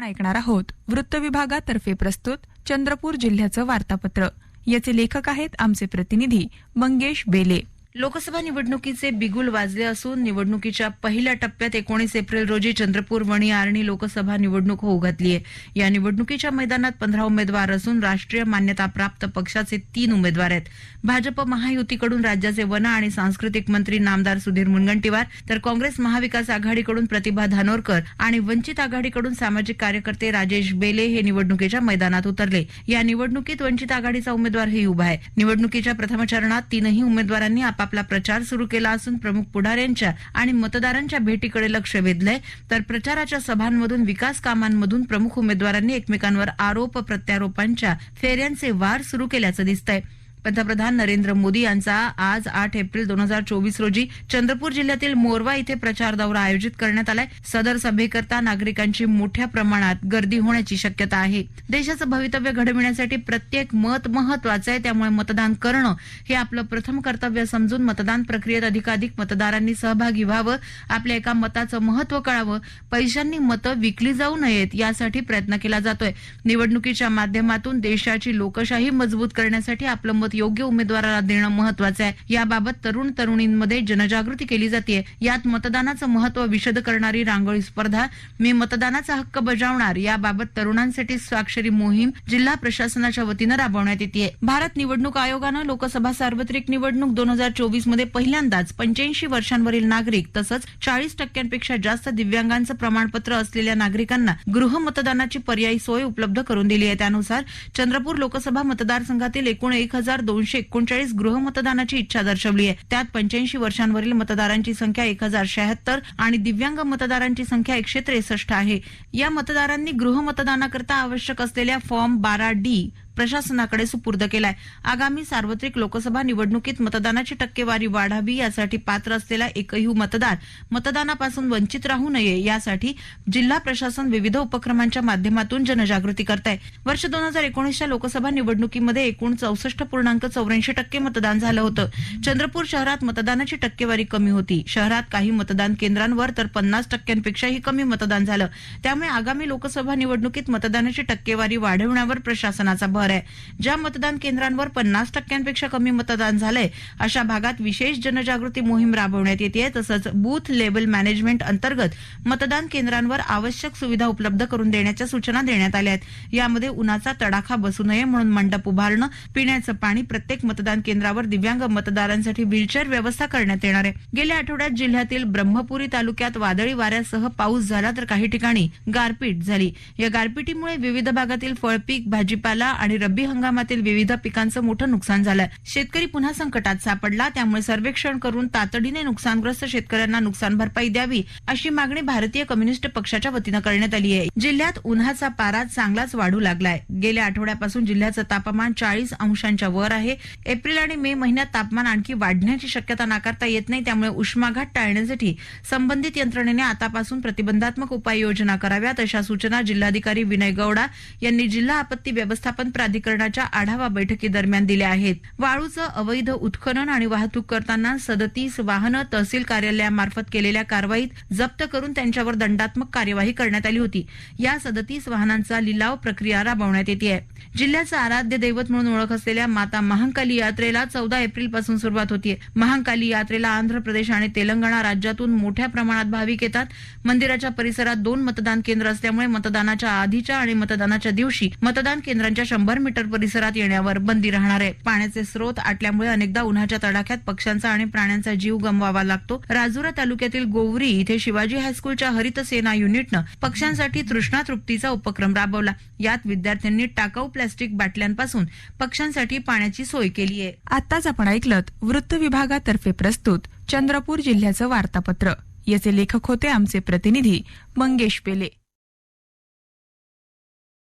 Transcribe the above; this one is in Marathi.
आपण ऐकणार आहोत. वृत्त विभागातर्फे प्रस्तुत चंद्रपूर जिल्ह्याचं वार्तापत्र. याचे लेखक आहेत आमचे प्रतिनिधी मंगेश बेले. लोकसभा निवडणुकीचे बिगुल वाजले असून निवडणुकीच्या पहिल्या टप्प्यात एकोणीस एप्रिल रोजी चंद्रपूर वणी आर्णी लोकसभा निवडणूक होऊ घातली आहे या निवडणुकीच्या मैदानात पंधरा उमेदवार असून राष्ट्रीय मान्यताप्राप्त पक्षाचे तीन उमेदवार आहेत. भाजप महायुतीकडून राज्याचे वन आणि सांस्कृतिक मंत्री नामदार सुधीर मुनगंटीवार तर काँग्रेस महाविकास आघाडीकडून प्रतिभा धानोरकर आणि वंचित आघाडीकडून सामाजिक कार्यकर्ते राजेश बेले हे निवडणुकीच्या मैदानात उतरले. या निवडणुकीत वंचित आघाडीचा उमेदवारही उभा आहे. निवडणुकीच्या प्रथम चरणात तीनही उमेदवारांनी आपापला प्रचार सुरू केला असून प्रमुख पुढाऱ्यांच्या आणि मतदारांच्या भेटीकडे लक्ष वेधलंय. तर प्रचाराच्या सभांमधून विकास कामांमधून प्रमुख उमेदवारांनी एकमेकांवर आरोप प्रत्यारोपांच्या फेऱ्यांचे वार सुरू केल्याचं दिसतंय. पंतप्रधान नरेंद्र मोदी यांचा आज आठ एप्रिल दोन हजार चोवीस रोजी चंद्रपूर जिल्ह्यातील मोरवा इथे प्रचार दौरा आयोजित करण्यात आलाय. सदर सभेकरता नागरिकांची मोठ्या प्रमाणात गर्दी होण्याची शक्यता आहे. देशाचं भवितव्य घडविण्यासाठी प्रत्येक मत महत्वाचं आहे. त्यामुळे मतदान करणं हे आपलं प्रथम कर्तव्य समजून मतदान प्रक्रियेत अधिकाधिक मतदारांनी सहभागी व्हावं. आपल्या एका मताचं महत्त्व कळावं. पैशांनी मतं विकली जाऊ नयेत यासाठी प्रयत्न केला जातोय. निवडणुकीच्या माध्यमातून देशाची लोकशाही मजबूत करण्यासाठी आपलं मत मत योग्य उमेदवाराला देणं महत्वाचं आहे. याबाबत तरुण तरुणींमध्ये जनजागृती केली जाते. यात मतदानाचं महत्त्व विशद करणारी रांगोळी स्पर्धा मी मतदानाचा हक्क बजावणार याबाबत तरुणांसाठी स्वाक्षरी मोहीम जिल्हा प्रशासनाच्या वतीनं राबवण्यात येते. भारत निवडणूक आयोगानं लोकसभा सार्वत्रिक निवडणूक दोन हजार चोवीसमध्ये पहिल्यांदाच पंच्याऐंशी वर्षांवरील नागरिक तसंच चाळीस टक्क्यांपेक्षा जास्त दिव्यांगांचं प्रमाणपत्र असलेल्या नागरिकांना गृह मतदानाची पर्यायी सोय उपलब्ध करून दिली आहे. त्यानुसार चंद्रपूर लोकसभा मतदारसंघातील एकूण एक हजार दोनशे एकोणचाळीस गृह मतदानाची इच्छा दर्शवली आहे. त्यात पंच्याऐंशी वर्षांवरील मतदारांची संख्या एक हजार शहात्तर आणि दिव्यांग मतदारांची संख्या एकशे त्रेसष्ट आहे. या मतदारांनी गृहमतदानाकरता आवश्यक असलेल्या फॉर्म बारा डी प्रशासनाकडे सुपूर्द केलाय. आगामी सार्वत्रिक लोकसभा निवडणुकीत मतदानाची टक्केवारी वाढावी यासाठी पात्र असलेला एकही मतदार मतदानापासून वंचित राहू नये यासाठी जिल्हा प्रशासन विविध उपक्रमांच्या माध्यमातून जनजागृती करत आहे वर्ष दोन हजार एकोणीसच्या लोकसभा निवडणुकीमध्ये एकूण चौसष्ट पूर्णांक चौऱ्याऐंशी टक्के मतदान झालं होतं. चंद्रपूर शहरात मतदानाची टक्केवारी कमी होती. शहरात काही मतदान केंद्रांवर तर पन्नास टक्क्यांपेक्षाही कमी मतदान झालं. त्यामुळे आगामी लोकसभा निवडणुकीत मतदानाची टक्केवारी वाढवण्यावर प्रशासनाचा भर आहे. ज्या मतदान केंद्रांवर पन्नास टक्क्यांपेक्षा कमी मतदान झालंय अशा भागात विशेष जनजागृती मोहीम राबवण्यात येते तसंच बूथ लेवल मॅनेजमेंट अंतर्गत मतदान केंद्रांवर आवश्यक सुविधा उपलब्ध करून देण्याच्या सूचना देण्यात आल्या आहेत. यामध्ये उन्हाचा तडाखा बसू नये म्हणून मंडप उभारणं पिण्याचं पाणी प्रत्येक मतदान केंद्रावर दिव्यांग मतदारांसाठी व्हीलचेअर व्यवस्था करण्यात येणार आहे. गेल्या आठवड्यात जिल्ह्यातील ब्रह्मपुरी तालुक्यात वादळी वाऱ्यासह पाऊस झाला तर काही ठिकाणी गारपीट झाली. या गारपिटीमुळे विविध भागातील फळपीक भाजीपाला आणि रब्बी हंगामातील विविध पिकांचं मोठं नुकसान झालं शेतकरी पुन्हा संकटात सापडला त्यामुळे सर्वेक्षण करून तातडीने नुकसानग्रस्त शेतकऱ्यांना नुकसान भरपाई द्यावी अशी मागणी भारतीय कम्युनिस्ट पक्षाच्या वतीनं करण्यात आली आहे. जिल्ह्यात उन्हाचा पारा चांगलाच वाढू लागलाय. गेल्या आठवड्यापासून जिल्ह्याचं तापमान चाळीस अंशांच्या वर आहे. एप्रिल आणि मे महिन्यात तापमान आणखी वाढण्याची शक्यता नाकारता येत नाही त्यामुळे उष्माघात टाळण्यासाठी संबंधित यंत्रणेने आतापासून प्रतिबंधात्मक उपाययोजना कराव्यात अशा सूचना जिल्हाधिकारी विनय गौडा यांनी जिल्हा आपत्ती व्यवस्थापन प्राधिकरणाच्या आढावा बैठकीदरम्यान दिल्या आहेत. वाळूचं अवैध उत्खनन आणि वाहतूक करताना सदतीस वाहनं तहसील कार्यालयामार्फत केलेल्या कारवाईत जप्त करून त्यांच्यावर दंडात्मक कार्यवाही करण्यात आली होती. या सदतीस वाहनांचा लिलाव प्रक्रिया राबवण्यात येते जिल्ह्याचं आराध्य दैवत म्हणून ओळख असलेल्या माता महांकाली यात्रेला चौदा एप्रिलपासून सुरुवात होतीये. महांकाली यात्रेला आंध्र प्रदेश आणि तेलंगणा राज्यातून मोठ्या प्रमाणात भाविक येतात. मंदिराच्या परिसरात दोन मतदान केंद्र असल्यामुळे मतदानाच्या आधीच्या आणि मतदानाच्या दिवशी मतदान केंद्रांच्या शंभर मीटर परिसरात येण्यावर बंदी राहणार आहे. पाण्याचे स्रोत आटल्यामुळे अनेकदा उन्हाच्या तडाख्यात पक्ष्यांचा आणि प्राण्यांचा जीव गमवावा लागतो. राजुरा तालुक्यातील गोवरी इथे शिवाजी हायस्कूलच्या हरित सेना युनिटनं पक्ष्यांसाठी तृष्णा तृप्तीचा उपक्रम राबवला. यात विद्यार्थ्यांनी टाकाऊ प्लास्टिक बाटल्यांपासून पक्ष्यांसाठी पाण्याची सोय केली आहे. आताच आपण ऐकलं वृत्त विभागातर्फे प्रस्तुत चंद्रपूर जिल्ह्याचं वार्तापत्र. याचे लेखक होते आमचे प्रतिनिधी मंगेश पेले.